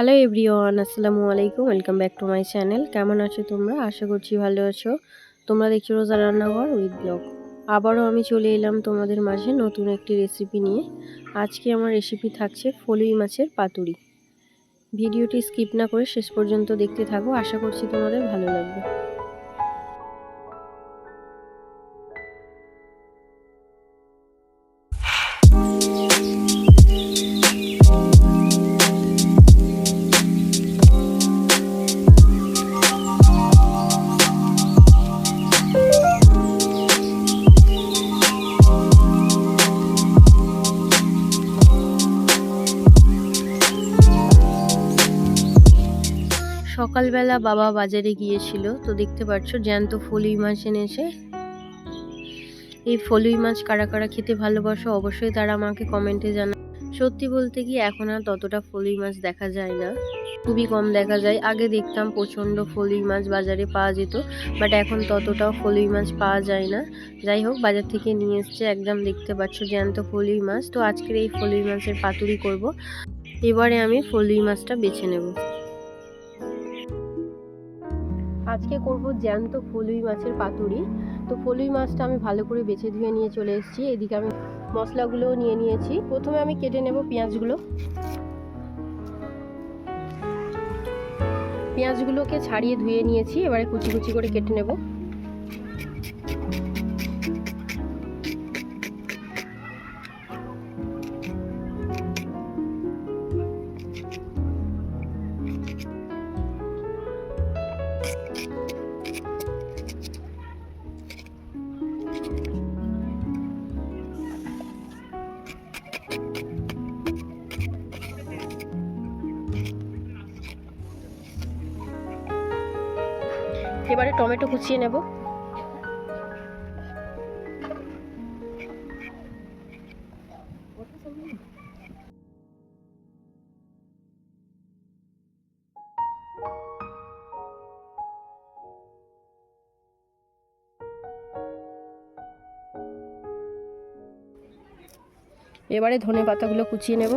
Hello everyone আসসালামু আলাইকুম welcome back to my channel কেমন আছো তোমরা? আশা করছি ভালো আছো। তোমরা দেখছ রোজা রান্নাঘর উইথ ব্লগ আবারও আমি চলে এলাম তোমাদের মাঝে নতুন একটি রেসিপি নিয়ে। আজকে আমার রেসিপি থাকছে ফলুই মাছের পাতুরি। ভিডিওটি স্কিপ না করে শেষ পর্যন্ত দেখতে থাকো। আশা করছি তোমাদের ভালো লাগবে। সকালবেলা বাবা বাজারে গিয়েছিল, তো দেখতে পাচ্ছ জ্যান্ত ফলুই মাছ এনেছে এই ফলুই মাছ কারা কারা খেতে ভালোবাসো অবশ্যই তারা আমাকে কমেন্টে জানা সত্যি বলতে কি এখন আর ততটা ফলুই মাছ দেখা যায় না। খুবই কম দেখা যায়। আগে দেখতাম প্রচণ্ড ফলুই মাছ বাজারে পাওয়া যেত বাট এখন ততটাও ফলুই মাছ পাওয়া যায় না। যাই হোক, বাজার থেকে নিয়ে এসছে একদম দেখতে পাচ্ছ জ্যান্ত ফলুই মাছ। তো আজকের এই ফলুই মাছের পাতুরি করব। এবারে আমি ফলুই মাছটা বেছে নেব। আজকে করব জ্যান্ত ফলুই মাছের পাতুরি। তো ফলুই মাছটা আমি ভালো করে বেছে ধুয়ে নিয়ে চলে এসেছি। এদিকে আমি মশলাগুলোও নিয়ে নিয়েছি। প্রথমে আমি কেটে নেব পেঁয়াজগুলো। পেঁয়াজগুলোকে ছাড়িয়ে ধুয়ে নিয়েছি। এবারে কুচি কুচি করে কেটে নেব। এবারে টমেটো কুচিয়ে নেব। এবারে ধনে পাতাগুলো কুচিয়ে নেব।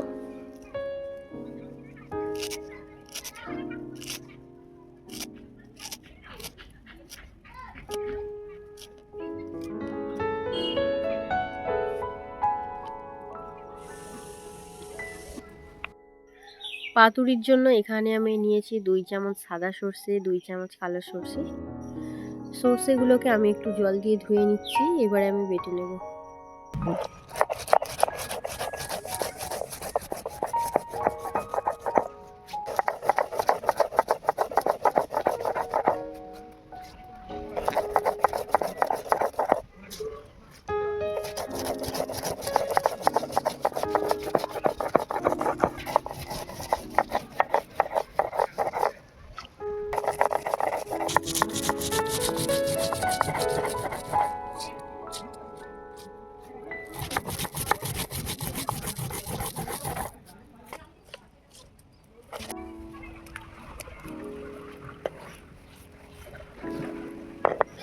পাতুরির জন্য এখানে আমি নিয়েছি দুই চামচ সাদা সর্ষে, দুই চামচ কালো সর্ষে। সর্ষেগুলোকে আমি একটু জল দিয়ে ধুয়ে নিচ্ছি, এবারে আমি বেটে নেব।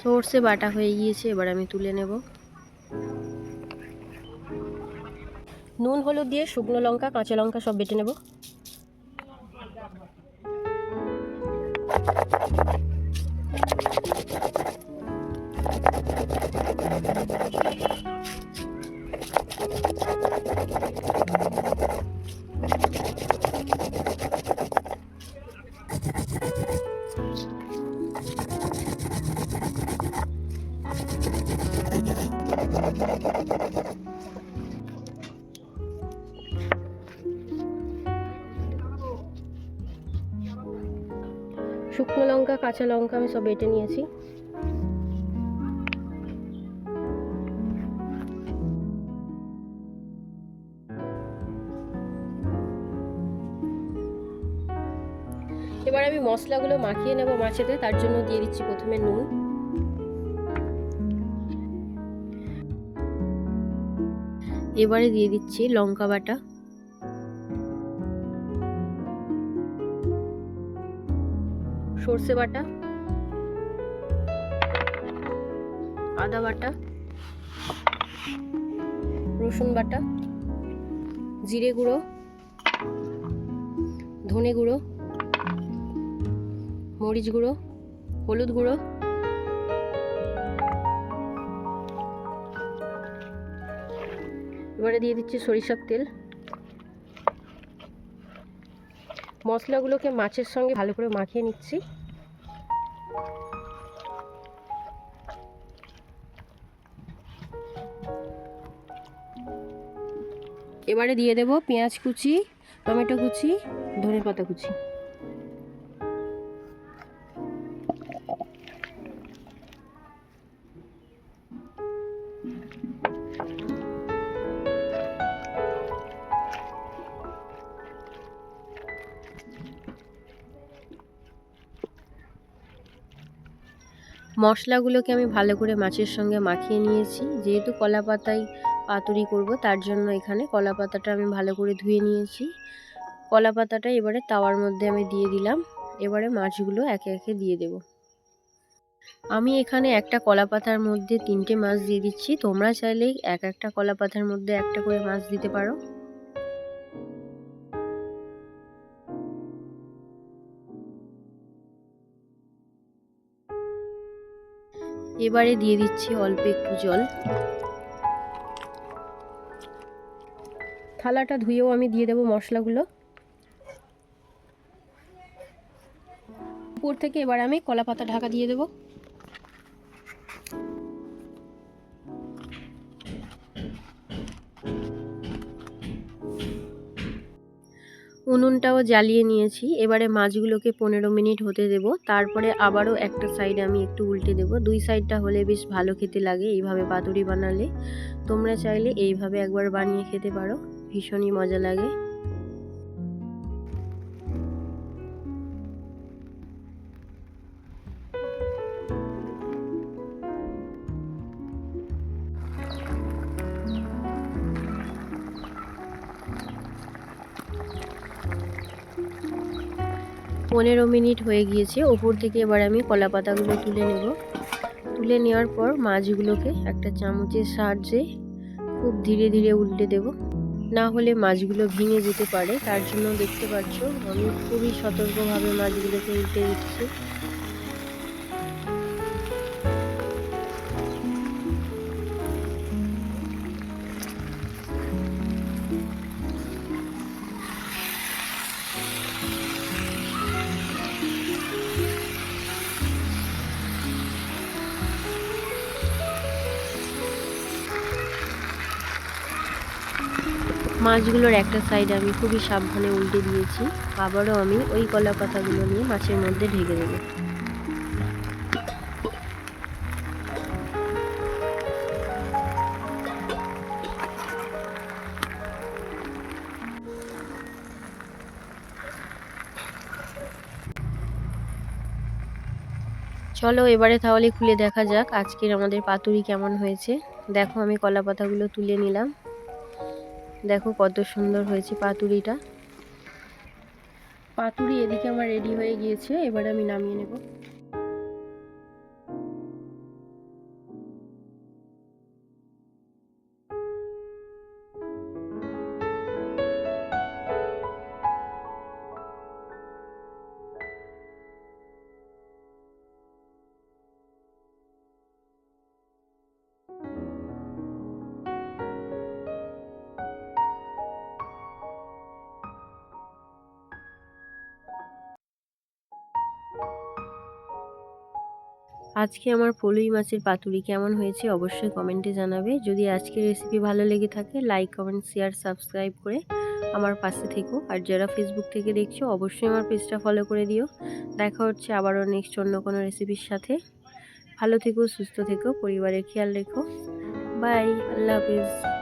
সর্ষে বাটা হয়ে গিয়েছে, এবার আমি তুলে নেব। নুন, হলুদ দিয়ে শুকনো লঙ্কা, কাঁচা লঙ্কা সব বেটে নেব। শুকনো লঙ্কা, কাঁচা লঙ্কা আমি সব বেটে নিয়েছি। এবার আমি মশলাগুলো মাখিয়ে নেব মাছেতে, তার জন্য দিয়ে দিচ্ছি প্রথমে নুন। এবারে দিয়ে দিচ্ছি লঙ্কা বাটা। সর্ষে বাটা। আদা বাটা। রসুন বাটা। জিরে গুঁড়ো। ধনে গুঁড়ো। মরিচ গুঁড়ো। হলুদ গুঁড়ো। এবারে দিয়ে দিচ্ছি সরিষার তেল। মশলাগুলোকে মাছের সঙ্গে ভালো করে মাখিয়ে নিচ্ছি। এবারে দিয়ে দেব পেঁয়াজ কুচি, টমেটো কুচি ধনে পাতা কুচি। মশলাগুলোকে আমি ভালো করে মাছের সঙ্গে মাখিয়ে নিয়েছি। যেহেতু কলা পাতায় পাতুরি করব, তার জন্য এখানে কলা পাতাটা আমি ভালো করে ধুয়ে নিয়েছি। কলা পাতাটা এবারে তাওয়ার মধ্যে আমি দিয়ে দিলাম। এবারে মাছগুলো একে একে দিয়ে দেব। আমি এখানে একটা কলা পাতার মধ্যে তিনটে মাছ দিয়ে দিচ্ছি। তোমরা চাইলে এক একটা কলা পাতার মধ্যে একটা করে মাছ দিতে পারো। এবারে দিয়ে দিচ্ছি অল্প একটু জল। থালাটা ধুয়েও আমি দিয়ে দেবো মশলাগুলো। উপর থেকে এবার আমি কলা পাতা ঢাকা দিয়ে দেবো। উনুনটাও জ্বালিয়ে নিয়েছি। এবারে মাছগুলোকে পনেরো মিনিট হতে দেব। তারপরে আবারও একটা সাইডে আমি একটু উল্টে দেব। দুই সাইডটা হলে বেশ ভালো খেতে লাগে এইভাবে পাতুরি বানালে। তোমরা চাইলে এইভাবে একবার বানিয়ে খেতে পারো। ভীষণই মজা লাগে। পনেরো মিনিট হয়ে গিয়েছে। ওপর থেকে এবার আমি কলা পাতাগুলো তুলে নেব। তুলে নেওয়ার পর মাছগুলোকে একটা চামচের সাহায্যে খুব ধীরে ধীরে উল্টে দেব। না হলে মাছগুলো ভেঙে যেতে পারে। তার জন্য দেখতে পাচ্ছ, আমি খুবই সতর্কভাবে মাছগুলোকে উল্টে দিচ্ছি। মাছগুলোর একটা সাইড আমি খুবই সাবধানে উল্টে দিয়েছি। আবারও আমি ওই কলা পাতাগুলো নিয়ে মাছের মধ্যে ঢেকে দেবো। চলো এবারে তাহলে খুলে দেখা যাক আজকের আমাদের পাতুরি কেমন হয়েছে। দেখো আমি কলা পাতাগুলো তুলে নিলাম। দেখো কত সুন্দর হয়েছে পাতুরিটা। পাতুরি এদিকে আমার রেডি হয়ে গিয়েছে, এবার আমি নামিয়ে নেব। আজকে আমার পলুই মাছের পাতুরি কেমন হয়েছে অবশ্যই কমেন্টে জানাবে। যদি আজকের রেসিপি ভালো লেগে থাকে লাইক কমেন্ট শেয়ার সাবস্ক্রাইব করে আমার পাশে থেকো। আর যারা ফেসবুক থেকে দেখছ, অবশ্যই আমার পেজটা ফলো করে দিও। দেখা হচ্ছে আবারও নেক্সট অন্য কোনো রেসিপির সাথে। ভালো থেকো, সুস্থ থেকো, পরিবারের খেয়াল রেখো। বাই আল্লাহ হাফিজ।